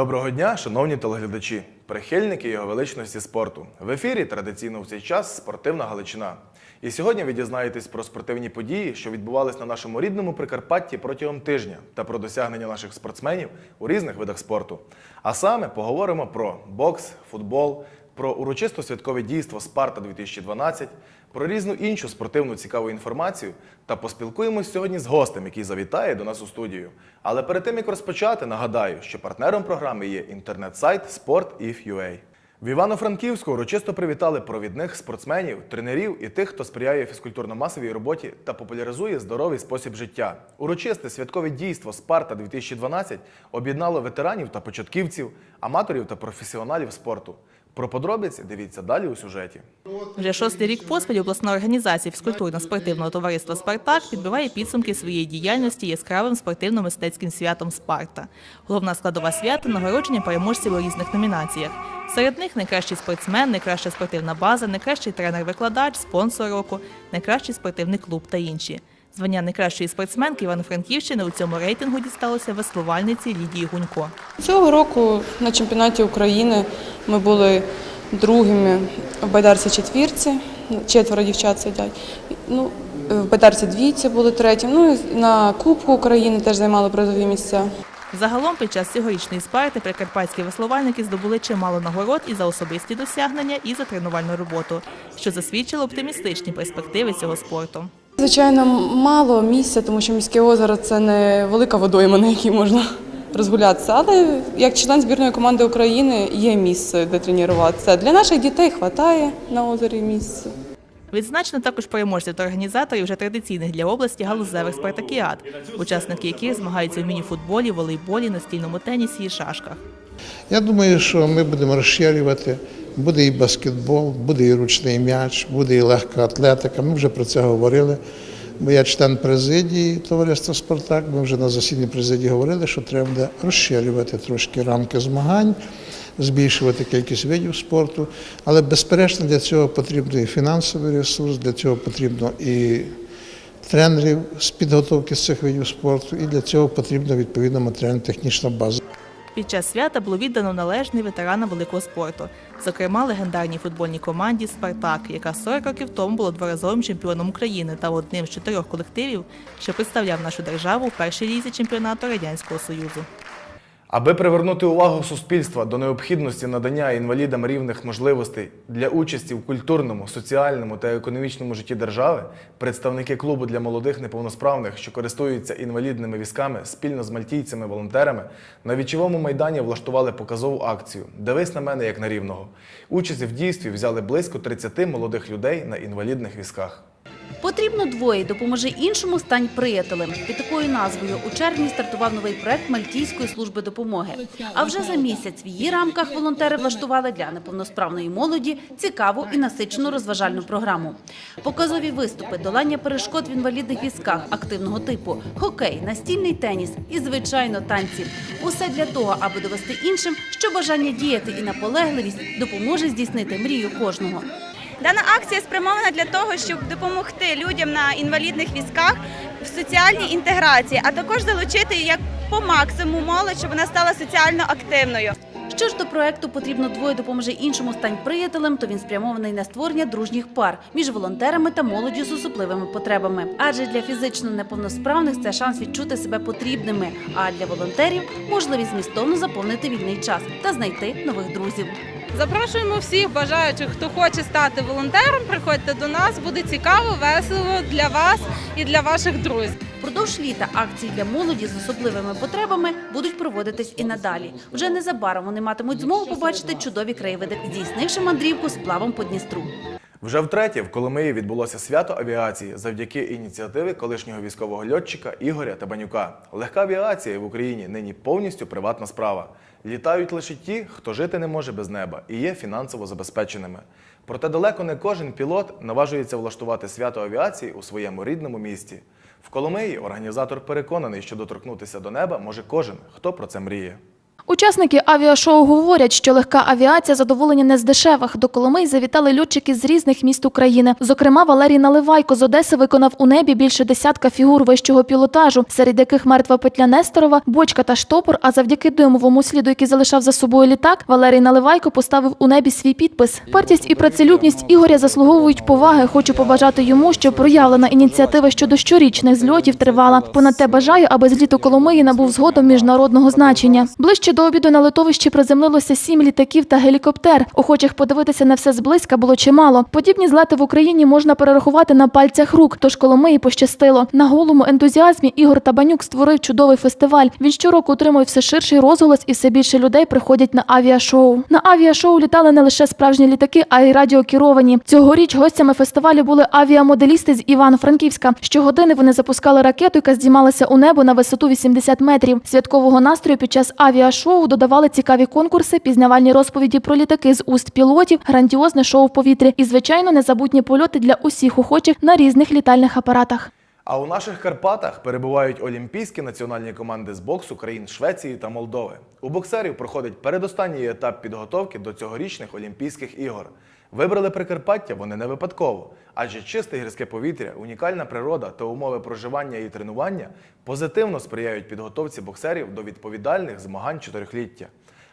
Доброго дня, шановні телеглядачі, прихильники його величності спорту. В ефірі традиційно в цей час спортивна Галичина. І сьогодні ви дізнаєтесь про спортивні події, що відбувались на нашому рідному Прикарпатті протягом тижня, та про досягнення наших спортсменів у різних видах спорту. А саме поговоримо про бокс, футбол, про урочисто святкове дійство Спарта 2012, про різну іншу спортивну цікаву інформацію та поспілкуємось сьогодні з гостем, який завітає до нас у студію. Але перед тим як розпочати, нагадаю, що партнером програми є інтернет-сайт Sport.if.ua. В Івано-Франківську урочисто привітали провідних спортсменів, тренерів і тих, хто сприяє фізкультурно-масовій роботі та популяризує здоровий спосіб життя. Урочисте святкове дійство Спарта 2012 об'єднало ветеранів та початківців, аматорів та професіоналів спорту. Про подробиці дивіться далі у сюжеті. Вже шостий рік поспіль обласна організація фізкультурно-спортивного товариства «Спартак» підбиває підсумки своєї діяльності яскравим спортивно-мистецьким святом «Спарта». Головна складова свята – нагородження переможців у різних номінаціях. Серед них найкращий спортсмен, найкраща спортивна база, найкращий тренер-викладач, спонсор року, найкращий спортивний клуб та інші. Звання найкращої спортсменки Івано-Франківщини у цьому рейтингу дісталося веслувальниці Лідії Гунько. Цього року на чемпіонаті України ми були другими в байдарці четвірці, четверо дівчат сидять. Ну, в байдарці двійці були треті. Ну і на Кубку України теж займали призові місця. Загалом під час цьогорічної спарти прикарпатські веслувальники здобули чимало нагород і за особисті досягнення, і за тренувальну роботу, що засвідчило оптимістичні перспективи цього спорту. Звичайно, мало місця, тому що міське озеро це не велика водойма, на якій можна розгулятися. Але як член збірної команди України є місце, де тренуватися. Для наших дітей вистачає на озері місця. Відзначено також переможців та організаторів вже традиційних для області галузевих спартакіад, учасники яких змагаються в мініфутболі, волейболі, настільному тенісі і шашках. Я думаю, що ми будемо розширювати. Буде і баскетбол, буде і ручний м'яч, буде і легка атлетика. Ми вже про це говорили. Бо я член президії товариства Спартак. Ми вже на засіданні президії говорили, що треба буде розширювати трошки рамки змагань, збільшувати кількість видів спорту. Але безперечно для цього потрібен і фінансовий ресурс, для цього потрібно і тренерів з підготовки з цих видів спорту, і для цього потрібна відповідна матеріально-технічна база. Під час свята було віддано належний ветеранам великого спорту, зокрема легендарній футбольній команді Спартак, яка 40 років тому була дворазовим чемпіоном України та одним з чотирьох колективів, що представляв нашу державу в першій лізі чемпіонату радянського союзу. Аби привернути увагу суспільства до необхідності надання інвалідам рівних можливостей для участі в культурному, соціальному та економічному житті держави, представники клубу для молодих неповносправних, що користуються інвалідними візками, спільно з мальтійцями-волонтерами, на вічовому майдані влаштували показову акцію Дивись на мене як на рівного. Участь в дійстві взяли близько 30 молодих людей на інвалідних візках. Потрібно двоє, допоможи іншому, стань приятелем. Під такою назвою у червні стартував новий проект Мальтійської служби допомоги. А вже за місяць в її рамках волонтери влаштували для неповносправної молоді цікаву і насичену розважальну програму. Показові виступи, долання перешкод в інвалідних візках активного типу, хокей, настільний теніс і, звичайно, танці. Усе для того, аби довести іншим, що бажання діяти і наполегливість допоможе здійснити мрію кожного. Дана акція спрямована для того, щоб допомогти людям на інвалідних візках в соціальній інтеграції, а також залучити як по максимуму молодь, щоб вона стала соціально активною. Що ж до проекту потрібно двоє допоможе іншому стань приятелем, то він спрямований на створення дружніх пар між волонтерами та молоддю з особливими потребами. Адже для фізично неповносправних це шанс відчути себе потрібними. А для волонтерів можливість змістовно заповнити вільний час та знайти нових друзів. Запрошуємо всіх бажаючих, хто хоче стати волонтером. Приходьте до нас, буде цікаво, весело для вас і для ваших друзів. Впродовж літа акції для молоді з особливими потребами будуть проводитись і надалі. Вже незабаром вони матимуть змогу побачити чудові краєвиди, здійснивши мандрівку сплавом по Дністру. Вже втретє в Коломиї відбулося свято авіації завдяки ініціативи колишнього військового льотчика Ігоря Табанюка. Легка авіація в Україні нині повністю приватна справа. Літають лише ті, хто жити не може без неба і є фінансово забезпеченими. Проте далеко не кожен пілот наважується влаштувати свято авіації у своєму рідному місті. В Коломиї організатор переконаний, що доторкнутися до неба може кожен, хто про це мріє. Учасники авіашоу говорять, що легка авіація задоволення не з дешевих. До Коломиї завітали льотчики з різних міст України. Зокрема, Валерій Наливайко з Одеси виконав у небі більше десятка фігур вищого пілотажу, серед яких мертва петля Несторова, бочка та штопор. А завдяки димовому сліду, який залишав за собою літак, Валерій Наливайко поставив у небі свій підпис. Партість і працелюбність Ігоря заслуговують поваги. Хочу побажати йому, щоб проявлена ініціатива щодо щорічних зльотів тривала. Понад те бажаю, аби зліт у Коломиї набув згодом міжнародного значення. Ближче до обіду на литовищі приземлилося сім літаків та гелікоптер. Охочих подивитися на все зблизька було чимало. Подібні злети в Україні можна перерахувати на пальцях рук. Тож Коломиї пощастило. На голому ентузіазмі Ігор Табанюк створив чудовий фестиваль. Він щороку отримує все ширший розголос, і все більше людей приходять на авіашоу. На авіашоу літали не лише справжні літаки, а й радіокеровані. Цьогоріч гостями фестивалю були авіамоделісти з Івано-Франківська. Щогодини вони запускали ракету, яка здіймалася у небо на висоту 80 метрів. Святкового настрою під час авіашоу додавали цікаві конкурси, пізнавальні розповіді про літаки з уст пілотів, грандіозне шоу в повітрі і, звичайно, незабутні польоти для усіх охочих на різних літальних апаратах. А у наших Карпатах перебувають олімпійські національні команди з боксу країн Швеції та Молдови. У боксерів проходить передостанній етап підготовки до цьогорічних Олімпійських ігор. Вибрали Прикарпаття вони не випадково, адже чисте гірське повітря, унікальна природа та умови проживання і тренування позитивно сприяють підготовці боксерів до відповідальних змагань чотирьохліття.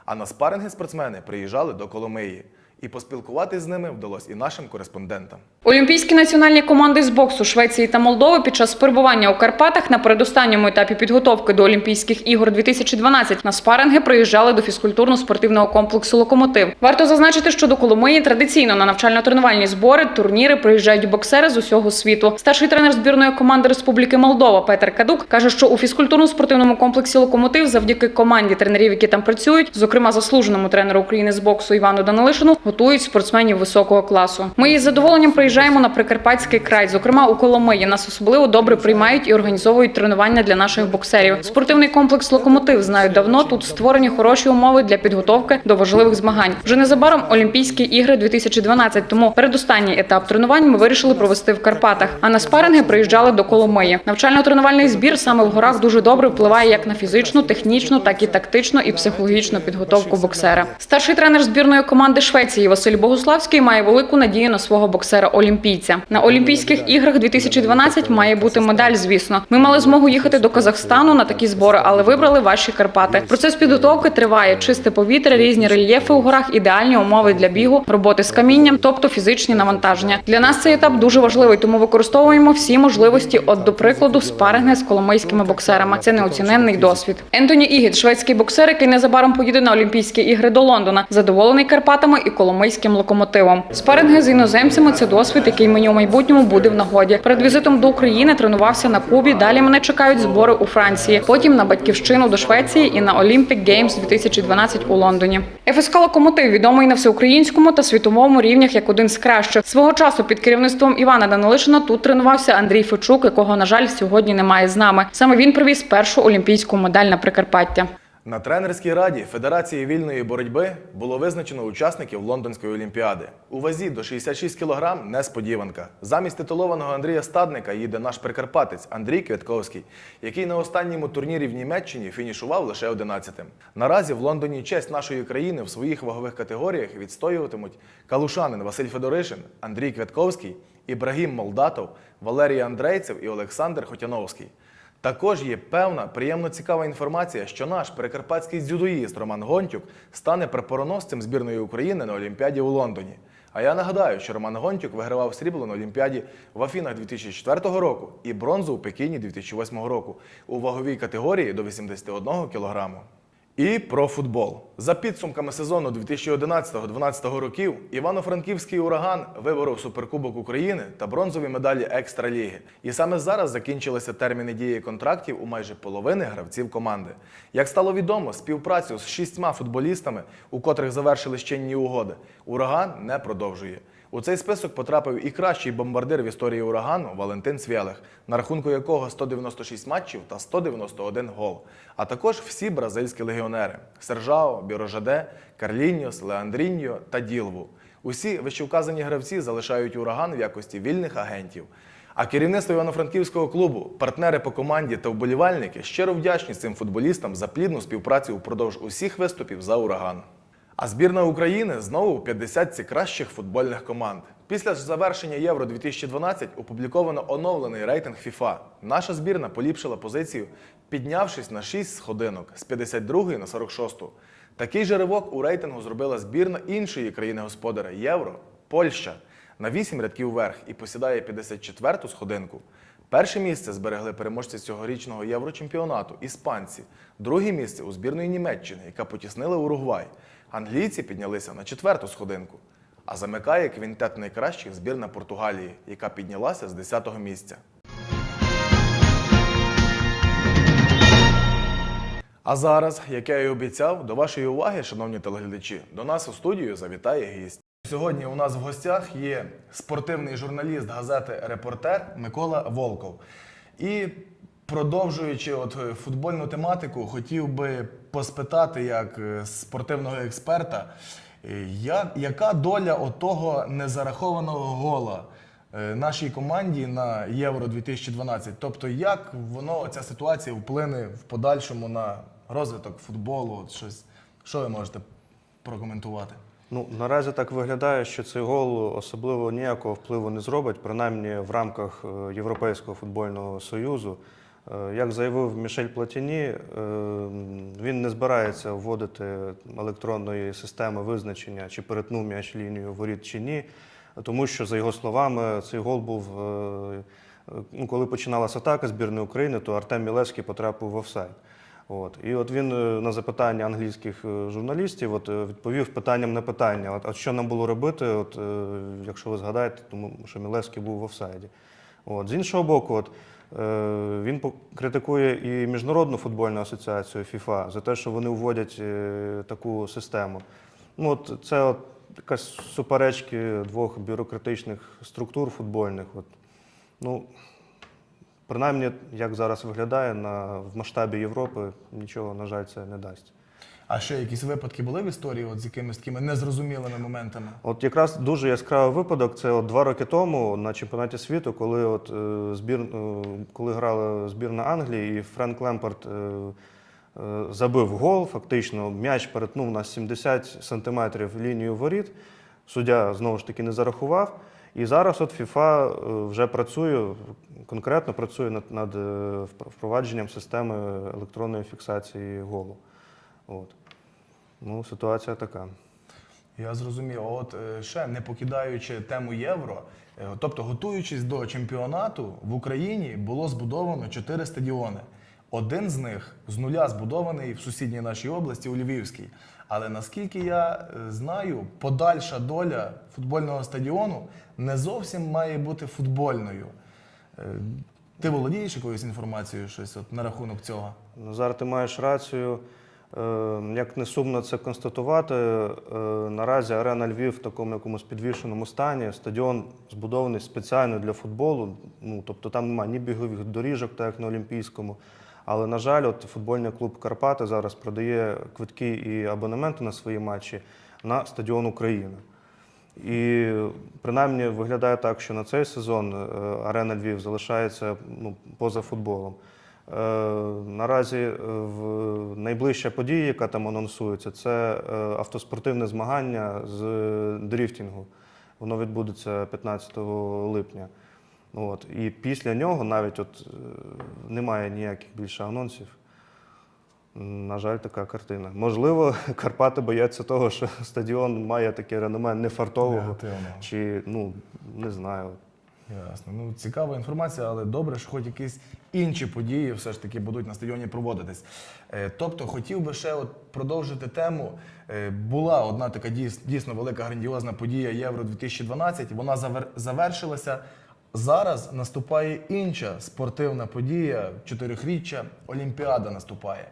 А на спаринги спортсмени приїжджали до Коломиї. І поспілкуватись з ними вдалося і нашим кореспондентам. Олімпійські національні команди з боксу Швеції та Молдови під час перебування у Карпатах на передостанньому етапі підготовки до Олімпійських ігор 2012 на спаринги приїжджали до фізкультурно-спортивного комплексу Локомотив. Варто зазначити, що до Коломиї традиційно на навчально-тренувальні збори, турніри приїжджають боксери з усього світу. Старший тренер збірної команди Республіки Молдова Петер Кадук каже, що у фізкультурно-спортивному комплексі Локомотив завдяки команді тренерів, які там працюють, зокрема заслуженому тренеру України з боксу Івану Данилишину, готують спортсменів високого класу. Ми із задоволенням приїжджаємо на Прикарпатський край, зокрема у Коломиї. Нас особливо добре приймають і організовують тренування для наших боксерів. Спортивний комплекс Локомотив знають давно. Тут створені хороші умови для підготовки до важливих змагань. Вже незабаром Олімпійські ігри 2012, Тому передостанній етап тренувань ми вирішили провести в Карпатах. А на спаринги приїжджали до Коломиї. Навчально-тренувальний збір саме в горах дуже добре впливає як на фізичну, технічну, так і тактичну і психологічну підготовку боксера. Старший тренер збірної команди Швеції Василь Богуславський має велику надію на свого боксера-олімпійця. На Олімпійських іграх 2012 має бути медаль. Звісно, ми мали змогу їхати до Казахстану на такі збори, але вибрали ваші Карпати. Процес підготовки триває чисте повітря, різні рельєфи у горах, ідеальні умови для бігу, роботи з камінням, тобто фізичні навантаження. Для нас цей етап дуже важливий, тому використовуємо всі можливості. От до прикладу, спаринги з коломийськими боксерами. Це неоціненний досвід. Ентоні Ігіт, шведський боксер, який незабаром поїде на Олімпійські ігри до Лондона, задоволений Карпатами і коломийським локомотивом. Спаринги з іноземцями це досвід, який мені у майбутньому буде в нагоді. Перед візитом до України тренувався на Кубі. Далі мене чекають збори у Франції. Потім на батьківщину до Швеції і на Olympic Games 2012 у Лондоні. ФСК Локомотив відомий на всеукраїнському та світовому рівнях як один з кращих. Свого часу під керівництвом Івана Данилишина тут тренувався Андрій Фечук, якого на жаль сьогодні немає з нами. Саме він привіз першу олімпійську медаль на Прикарпаття. На тренерській раді Федерації вільної боротьби було визначено учасників Лондонської олімпіади. У вазі до 66 кг несподіванка. Замість титулованого Андрія Стадника їде наш прикарпатець Андрій Квятковський, який на останньому турнірі в Німеччині фінішував лише 11-тим. Наразі в Лондоні честь нашої країни в своїх вагових категоріях відстоюватимуть калушанин Василь Федоришин, Андрій Квятковський, Ібрагім Молдатов, Валерій Андрейцев і Олександр Хотяновський. Також є певна приємно цікава інформація, що наш прикарпатський дзюдоїст Роман Гонтюк стане прапороносцем збірної України на Олімпіаді у Лондоні. А я нагадаю, що Роман Гонтюк вигравав срібло на Олімпіаді в Афінах 2004 року і бронзу у Пекіні 2008 року у ваговій категорії до 81 кілограму. І про футбол. За підсумками сезону 2011-2012 років Івано-Франківський ураган виборов Суперкубок України та бронзові медалі Екстраліги. І саме зараз закінчилися терміни дії контрактів у майже половини гравців команди. Як стало відомо, співпрацю з шістьма футболістами, у котрих завершили чинні угоди, ураган не продовжує. У цей список потрапив і кращий бомбардир в історії урагану Валентин Свєлех, на рахунку якого 196 матчів та 191 гол. А також всі бразильські легіонери: Сержао, Бірожаде, Карліньос, Леандріньо та Ділву. Усі вищевказані гравці залишають ураган в якості вільних агентів. А керівництво Івано-Франківського клубу, партнери по команді та вболівальники щиро вдячні цим футболістам за плідну співпрацю упродовж усіх виступів за ураган. А збірна України знову у 50 кращих футбольних команд. Після завершення Євро 2012 опубліковано оновлений рейтинг FIFA. Наша збірна поліпшила позицію, піднявшись на 6 сходинок з 52 на 46. Такий же ривок у рейтингу зробила збірна іншої країни-господаря Євро Польща на 8 рядків вверх і посідає 54-ту сходинку. Перше місце зберегли переможці цьогорічного єврочемпіонату іспанці. Друге місце у збірної Німеччини, яка потіснила Уругвай. Англійці піднялися на четверту сходинку. А замикає квінтет найкращих збірна Португалії, яка піднялася з 10-го місця. А зараз, як я і обіцяв, до вашої уваги, шановні телеглядачі, до нас у студію завітає гість. Сьогодні у нас в гостях є спортивний журналіст газети Репортер Микола Волков. І продовжуючи от е, футбольну тематику, хотів би поспитати як е, спортивного експерта, е, як, яка доля отого незарахованого гола нашій команді на Євро 2012? Тобто, як воно ця ситуація вплине в подальшому на розвиток футболу? От щось, що ви можете прокоментувати? Ну, наразі так виглядає, що цей гол особливо ніякого впливу не зробить, принаймні в рамках Європейського футбольного союзу. Е, Як заявив Мішель Платіні, е, він не збирається вводити електронної системи визначення, чи перетнув м'яч лінію воріт чи ні, тому що, за його словами, цей гол був. е, Ну, коли починалася атака збірної України, то Артем Мілевський потрапив в офсайд. От. І от він на запитання англійських журналістів от, відповів питанням на питання: от, от що нам було робити, от, якщо ви згадаєте, тому що Мілевський був в офсайді. От. З іншого боку, от, він по- критикує і Міжнародну футбольну асоціацію FIFA за те, що вони вводять е, таку систему. Ну, от, це от, якась суперечки двох бюрократичних структур футбольних. От. Ну, Принаймні, як зараз виглядає на, в масштабі Європи, нічого, на жаль, це не дасть. А ще якісь випадки були в історії от з якимись такими незрозумілими моментами? От якраз дуже яскравий випадок. Це от два роки тому на чемпіонаті світу, коли от е, збір, е, коли грала збірна Англії, і Френк Лемпард е, е, забив гол. Фактично, м'яч перетнув на 70 сантиметрів лінію воріт. Суддя знову ж таки не зарахував. І зараз от FIFA е, вже працює, конкретно працює над, над е, впровадженням системи електронної фіксації голу. От. Ну, ситуація така. Я зрозумів. А От е, ще не покидаючи тему євро, е, тобто готуючись до чемпіонату в Україні було збудовано чотири стадіони. Один з них з нуля збудований в сусідній нашій області у Львівській. Але наскільки я е, знаю, подальша доля футбольного стадіону не зовсім має бути футбольною. Ти володієш якоюсь інформацією щось от на рахунок цього? Назар, ти маєш рацію. Е, Як не сумно це констатувати, е, наразі арена Львів в такому якомусь підвішеному стані. Стадіон збудований спеціально для футболу. Ну, тобто там немає ні бігових доріжок, так як на Олімпійському. Але, на жаль, от футбольний клуб Карпати зараз продає квитки і абонементи на свої матчі на стадіон України. І принаймні виглядає так, що на цей сезон е, арена Львів залишається ну, поза футболом. Е, Наразі е, найближча подія, яка там анонсується, це е, автоспортивне змагання з дріфтингу. Воно відбудеться 15 липня. От. І після нього навіть от, немає ніяких більше анонсів. На жаль, така картина. Можливо, Карпати бояться того, що стадіон має таке реноме нефартового. Негативного. Чи ну не знаю. Ясно. Ну, цікава інформація, але добре, що хоч якісь інші події все ж таки будуть на стадіоні проводитись. Е, Тобто, хотів би ще от продовжити тему. Е, Була одна така дійс- дійсно велика грандіозна подія Євро 2012. Вона завер- завершилася. Зараз наступає інша спортивна подія, чотирьохріччя, Олімпіада наступає.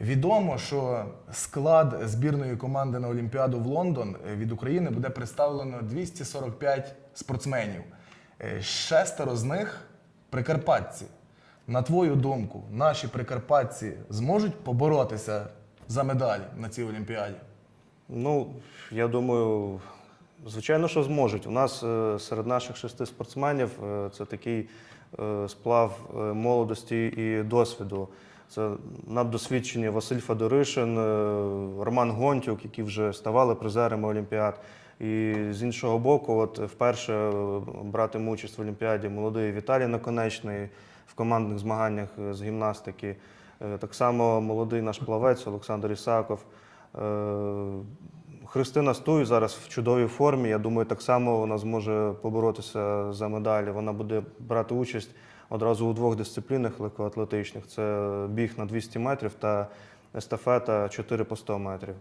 Відомо, що склад збірної команди на Олімпіаду в Лондон е, від України буде представлено 245 спортсменів. Е, Шестеро з них прикарпатці. На твою думку, наші прикарпатці зможуть поборотися за медалі на цій Олімпіаді? Ну, я думаю, Звичайно, що зможуть. У нас е, серед наших шести спортсменів е, це такий сплав молодості і досвіду. Це наддосвідчені Василь Федоришин, Роман Гонтюк, які вже ставали призерами Олімпіад. І з іншого боку, от вперше е, братиме участь в Олімпіаді молодий Віталій Наконечний в командних змаганнях е, з гімнастики. Е, Так само молодий наш плавець Олександр Ісаков. Христина Стуй зараз в чудовій формі. Я думаю, так само вона зможе поборотися за медалі. Вона буде брати участь одразу у двох дисциплінах легкоатлетичних: це біг на 200 метрів та естафета 4 по 100 метрів.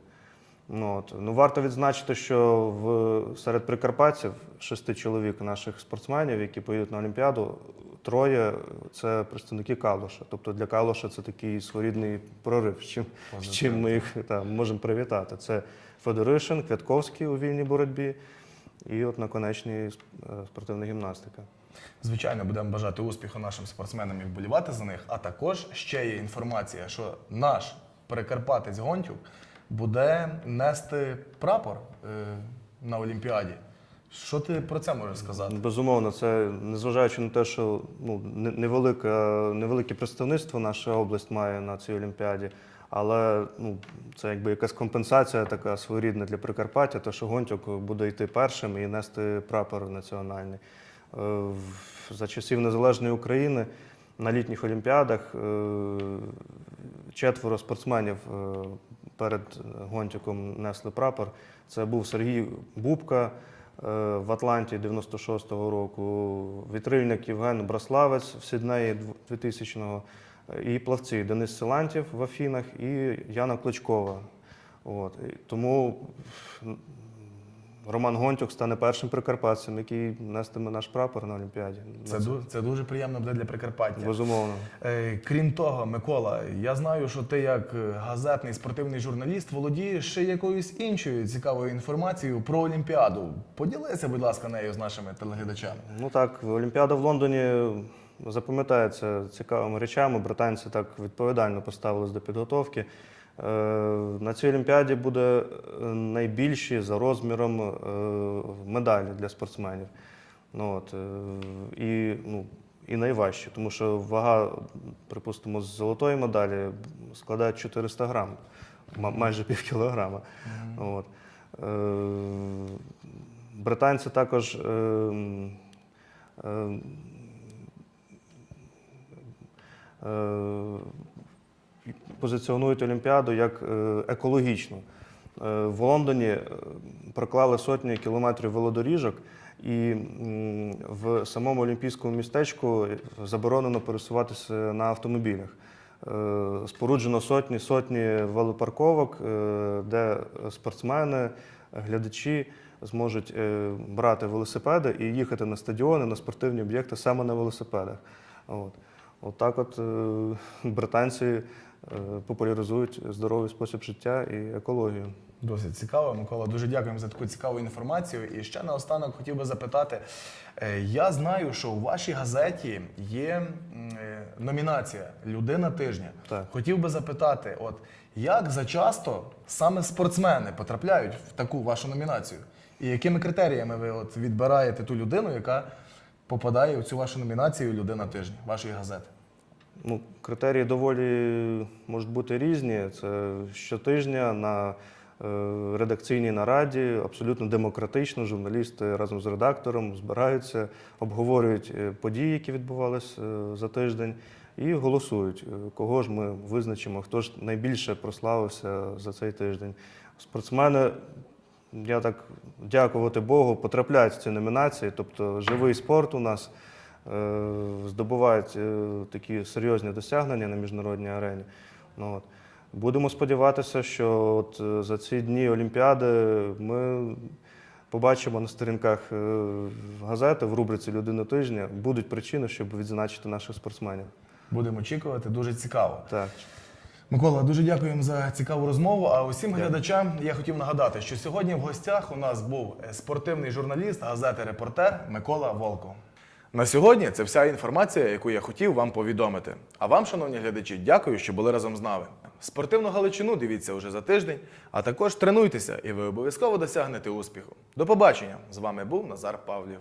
Ну, от. ну, варто відзначити, що в, серед прикарпатців шести чоловік наших спортсменів, які поїдуть на Олімпіаду, троє це представники Калуша. Тобто для Калуша це такий своєрідний прорив, з чим, з чим ми їх там, можемо привітати. Це Федоришин, Квятковський у вільній боротьбі і от наконечний спортивна гімнастика. Звичайно, будемо бажати успіху нашим спортсменам і вболівати за них. А також ще є інформація, що наш перекарпатець Гонтюк буде нести прапор е, на Олімпіаді. Що ти про це можеш сказати? Безумовно, це незважаючи на те, що ну, не- невелика, невелике представництво наша область має на цій Олімпіаді, але ну, це якби якась компенсація така своєрідна для Прикарпаття, то що Гонтюк буде йти першим і нести прапор національний. Е, За часів Незалежної України на літніх Олімпіадах е, четверо спортсменів перед гонтиком несли прапор. Це був Сергій Бубка е, в Атланті 96-го року, вітрильник Євген Браславець в Сіднеї 2000-го, і плавці Денис Силантів в Афінах і Яна Кличкова. От. Тому Роман Гонтюк стане першим прикарпатцем, який нестиме наш прапор на Олімпіаді. Це, ду- це дуже приємно буде для Прикарпаття. Безумовно. Е, Крім того, Микола, я знаю, що ти як е, газетний спортивний журналіст володієш ще якоюсь іншою цікавою інформацією про Олімпіаду. Поділися, будь ласка, нею з нашими телеглядачами. Ну так, Олімпіада в Лондоні запам'ятається цікавими речами. Британці так відповідально поставились до підготовки. Е, На цій Олімпіаді буде е, найбільші за розміром е, медалі для спортсменів. Ну, от, і, ну, і найважчі, тому що вага, припустимо, з золотої медалі складає 400 грам, майже пів кілограма. От. Е, Британці також е, е, позиціонують Олімпіаду як е, екологічну. Е, В Лондоні е, проклали сотні кілометрів велодоріжок, і в самому олімпійському містечку заборонено пересуватися на автомобілях. Споруджено сотні сотні велопарковок, де спортсмени, глядачі зможуть брати велосипеди і їхати на стадіони, на спортивні об'єкти саме на велосипедах. От. Отак от е, британці популяризують здоровий спосіб життя і екологію. Досить цікаво, Микола. Дуже дякуємо за таку цікаву інформацію. І ще наостанок хотів би запитати: е, я знаю, що у вашій газеті є е, номінація Людина тижня. Так. Хотів би запитати, от як зачасто саме спортсмени потрапляють в таку вашу номінацію? І якими критеріями ви от відбираєте ту людину, яка попадає у цю вашу номінацію Людина тижня вашої газети? Ну, критерії доволі можуть бути різні. Це щотижня на е, редакційній нараді, абсолютно демократично. Журналісти разом з редактором збираються, обговорюють е, події, які відбувалися е, за тиждень, і голосують, кого ж ми визначимо, хто ж найбільше прославився за цей тиждень. Спортсмени, я так дякувати Богу, потрапляють в ці номінації, тобто живий спорт у нас здобувають е, такі серйозні досягнення на міжнародній арені. Ну, от. Будемо сподіватися, що от е, за ці дні Олімпіади ми побачимо на сторінках е, газети в рубриці Людина тижня будуть причини, щоб відзначити наших спортсменів. Будемо очікувати, дуже цікаво. Так. Микола, дуже дякуємо за цікаву розмову. А усім глядачам я хотів нагадати, що сьогодні в гостях у нас був е, спортивний журналіст газети Репортер Микола Волко. На сьогодні це вся інформація, яку я хотів вам повідомити. А вам, шановні глядачі, дякую, що були разом з нами. Спортивну Галичину дивіться уже за тиждень, а також тренуйтеся, і ви обов'язково досягнете успіху. До побачення! З вами був Назар Павлів.